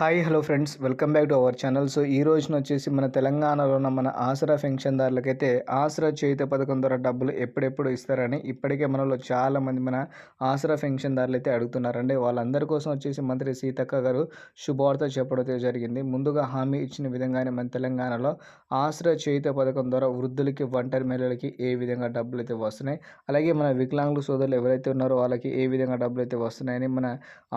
Hi hello friends. Welcome back to our channel. So ఈ రోజున వచ్చేసి మన తెలంగాణలో ఉన్న మన ఆసరా పెన్షన్దారులకైతే ఆసరా చేయుత పథకం ద్వారా డబ్బులు ఎప్పుడెప్పుడు ఇస్తారని ఇప్పటికే మనలో చాలామంది మన ఆసరా పెన్షన్దారులు అయితే అడుగుతున్నారండి వాళ్ళందరి కోసం వచ్చేసి మంత్రి సీతక్క గారు శుభవార్త చెప్పడం జరిగింది. ముందుగా హామీ ఇచ్చిన విధంగానే మన తెలంగాణలో ఆసరా చేయుత పథకం ద్వారా వృద్ధులకి ఒంటరి మహిళలకి ఏ విధంగా డబ్బులు అయితే వస్తున్నాయి? అలాగే మన వికలాంగుల సోదరులు ఎవరైతే ఉన్నారో వాళ్ళకి ఏ విధంగా డబ్బులు అయితే వస్తున్నాయని మన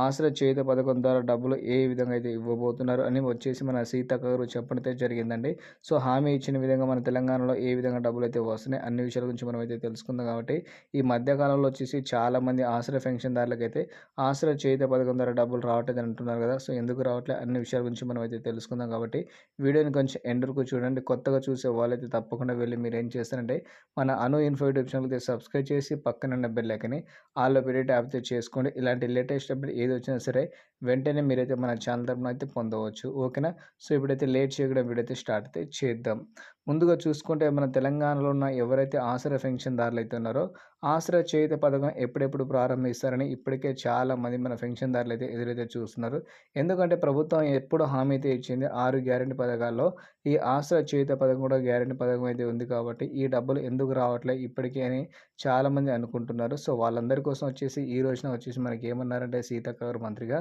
ఆసరా చేయుత పథకం ద్వారా డబ్బులు ఏ విధంగా అయితే ఇవ్వబోతున్నారు అని వచ్చేసి మన సీతక్క గారు చెప్పడం అయితే జరిగిందండి. సో హామీ ఇచ్చిన విధంగా మన తెలంగాణలో ఏ విధంగా డబ్బులు అయితే వస్తున్నాయి అన్ని విషయాల గురించి మనం అయితే తెలుసుకుందాం కాబట్టి ఈ మధ్యకాలంలో వచ్చేసి చాలామంది ఆశ్రయ పెన్షన్దారులకు అయితే ఆశ్రయ చేత పథకం ద్వారా డబ్బులు రావట్లేదు అంటున్నారు కదా. సో ఎందుకు రావట్లేదు అన్ని విషయాల గురించి మనం అయితే తెలుసుకుందాం కాబట్టి వీడియోని కొంచెం ఎండర్కు చూడండి. కొత్తగా చూసే వాళ్ళైతే తప్పకుండా వెళ్ళి మీరు ఏం చేస్తారంటే మన Anu info YouTube channel subscribe చేసి పక్కన ఉన్న బెల్ ఐకని ఆల్లో పెట్టి ట్యాప్ చేసుకోండి. ఇలాంటి లేటెస్ట్ అప్డేట్ ఏది వచ్చినా సరే వెంటనే మీరైతే మన ఛానల్ అయితే పొందవచ్చు. ఓకేనా? సో ఇప్పుడైతే లేట్ చేయడం వీడైతే స్టార్ట్ అయితే చేద్దాం. ముందుగా చూసుకుంటే మన తెలంగాణలో ఉన్న ఎవరైతే ఆసరా పెన్షన్దారులు అయితే ఉన్నారో ఆసరా చేత పథకం ఎప్పుడెప్పుడు ప్రారంభిస్తారని ఇప్పటికే చాలామంది మన పెన్షన్దారులు అయితే ఎదురైతే చూస్తున్నారు. ఎందుకంటే ప్రభుత్వం ఎప్పుడు హామీ అయితే ఇచ్చింది ఆరు గ్యారెంటీ పథకాల్లో ఈ ఆసరా చేత పథకం కూడా గ్యారెంటీ పథకం అయితే ఉంది కాబట్టి ఈ డబ్బులు ఎందుకు రావట్లేదు ఇప్పటికే అని చాలామంది అనుకుంటున్నారు. సో వాళ్ళందరి కోసం వచ్చేసి ఈ రోజున వచ్చేసి మనకి ఏమన్నారంటే సీతక్క గారు మంత్రిగా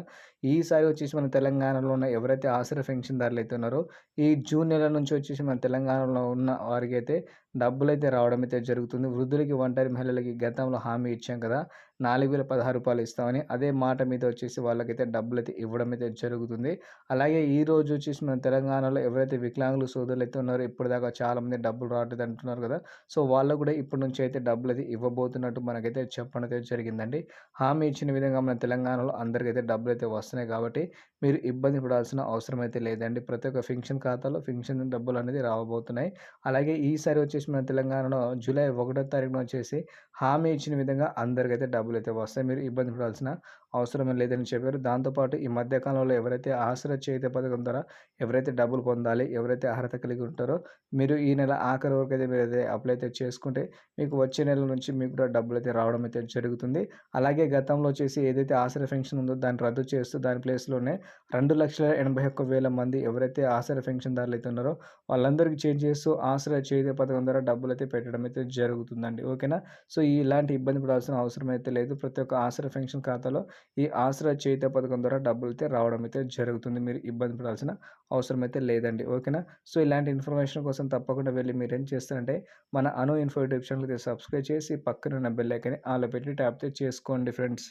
ఈసారి వచ్చేసి మన తెలంగాణలో ఉన్న ఎవరైతే ఆసరా పెన్షన్దారులు అయితే ఉన్నారో ఈ జూన్ నెల నుంచి వచ్చేసి మన తెలంగాణలో ఉన్న వారికైతే డబ్బులు అయితే రావడం అయితే జరుగుతుంది. వృద్ధులకి ఒంటరి మహిళలకి గతంలో హామీ ఇచ్చాం కదా నాలుగు వేల పదహారు రూపాయలు ఇస్తామని అదే మాట మీద వచ్చేసి వాళ్ళకైతే డబ్బులు అయితే ఇవ్వడం అయితే జరుగుతుంది. అలాగే ఈ రోజు వచ్చేసి మన తెలంగాణలో ఎవరైతే వికలాంగులు సోదరులు అయితే ఉన్నారో ఇప్పటిదాకా చాలామంది డబ్బులు రావట్లేదు అంటున్నారు కదా సో వాళ్ళు కూడా ఇప్పటి నుంచి అయితే డబ్బులు అయితే ఇవ్వబోతున్నట్టు మనకైతే చెప్పడం అయితే జరిగిందండి. హామీ ఇచ్చిన విధంగా మన తెలంగాణలో అందరికైతే డబ్బులు అయితే వస్తున్నాయి కాబట్టి మీరు ఇబ్బంది పడాల్సిన అవసరం అయితే లేదండి. ప్రతి ఒక్క ఫింక్షన్ ఖాతాలో ఫింక్షన్ డబ్బులు అనేది రావబోతున్నాయి అలాగే ఈసారి వచ్చేసి మన తెలంగాణలో జూలై ఒకటో తారీఖున వచ్చేసి హామీ ఇచ్చిన విధంగా అందరికైతే డబ్బులు అయితే వస్తాయి. మీరు ఇబ్బంది పడాల్సిన అవసరం లేదని చెప్పారు. దాంతోపాటు ఈ మధ్యకాలంలో ఎవరైతే ఆసరా చేత పథకం ద్వారా ఎవరైతే డబ్బులు పొందాలి ఎవరైతే అర్హత కలిగి ఉంటారో మీరు ఈ నెల ఆఖరి వరకు అయితే మీరు అయితే అప్లై అయితే చేసుకుంటే మీకు వచ్చే నెల నుంచి మీకు కూడా డబ్బులు అయితే రావడం అయితే జరుగుతుంది. అలాగే గతంలో వచ్చేసి ఏదైతే ఆసరా పెన్షన్ ఉందో దాన్ని రద్దు చేస్తూ దాని ప్లేస్లోనే రెండు లక్షల ఎనభై ఒక్క వేల మంది ఎవరైతే ఆసరా ఫెన్షన్దారులు అయితే ఉన్నారో వాళ్ళందరికీ చేంజ్ చేస్తూ ఆసరా చేత పథకం ద్వారా డబ్బులు అయితే పెట్టడం అయితే జరుగుతుందండి. ఓకేనా? సో ఇలాంటి ఇబ్బంది పడాల్సిన అవసరం అయితే లేదు. ప్రతి ఒక్క ఆసరా పెన్షన్ ఖాతాలో ఈ ఆసరా చేత పథకం ద్వారా డబ్బులు అయితే రావడం అయితే జరుగుతుంది. మీరు ఇబ్బంది పడాల్సిన అవసరం అయితే లేదండి. ఓకేనా? సో ఇలాంటి ఇన్ఫర్మేషన్ కోసం తప్పకుండా వెళ్ళి మీరు ఏం చేస్తారంటే మన అను ఇన్ఫో యూట్యూబ్ సబ్స్క్రైబ్ చేసి పక్కన ఉన్న బెల్ ఐకని ఆలో పెట్టి ట్యాప్ చేసుకోండి ఫ్రెండ్స్.